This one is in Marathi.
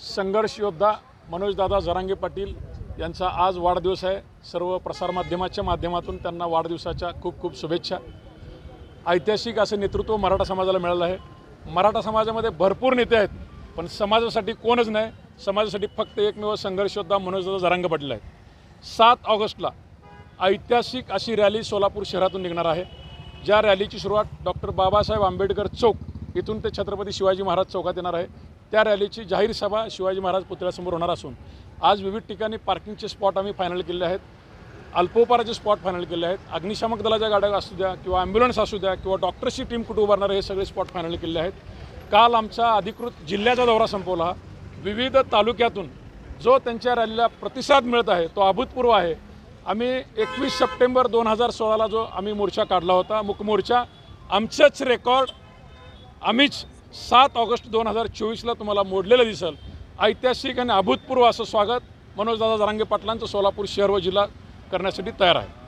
संघर्ष योद्धा मनोजदादा जरांगे पाटील यांचा आज वाढदिवस आहे. सर्व प्रसारमाध्यमाच्या माध्यमातून त्यांना वाढदिवसाच्या खूप खूप शुभेच्छा. ऐतिहासिक असं नेतृत्व मराठा समाजाला मिळालं आहे. मराठा समाजामध्ये भरपूर नेते आहेत पण समाजासाठी कोणच नाही. समाजासाठी फक्त एकमेव संघर्ष योद्धा मनोजदादा जरांगे पाटील आहेत. सात ऑगस्टला ऐतिहासिक अशी रॅली सोलापूर शहरातून निघणार आहे. ज्या रॅलीची सुरुवात डॉक्टर बाबासाहेब आंबेडकर चौक इथून ते छत्रपती शिवाजी महाराज चौकात येणार आहे. त्या रॅलीची जाहीर सभा शिवाजी महाराज पुतळ्यासमोर होणार असून आज विविध ठिकाणी पार्किंगचे स्पॉट आम्ही फायनल केले आहेत. अल्पोपाराचे स्पॉट फायनल केले आहेत. अग्निशामक दलाच्या गाड्या असू द्या किंवा ॲम्ब्युलन्स असू द्या किंवा डॉक्टर्सची टीम कुठे उभारणार हे सगळे स्पॉट फायनल केले आहेत. काल आमचा अधिकृत जिल्ह्याचा दौरा संपवला. विविध तालुक्यातून जो त्यांच्या रॅलीला प्रतिसाद मिळत आहे तो अभूतपूर्व आहे. आम्ही एकवीस सप्टेंबर दोन हजार सोळाला जो आम्ही मोर्चा काढला होता मुकमोर्चा आमचंच रेकॉर्ड आम्हीच सात ऑगस्ट दोन हजार चोवीसला तुम्हाला मोडलेलं दिसेल. ऐतिहासिक आणि अभूतपूर्व असं स्वागत मनोजदादा जरांगे पाटलांचं सोलापूर शहर व जिल्हा करण्यासाठी तयार आहे.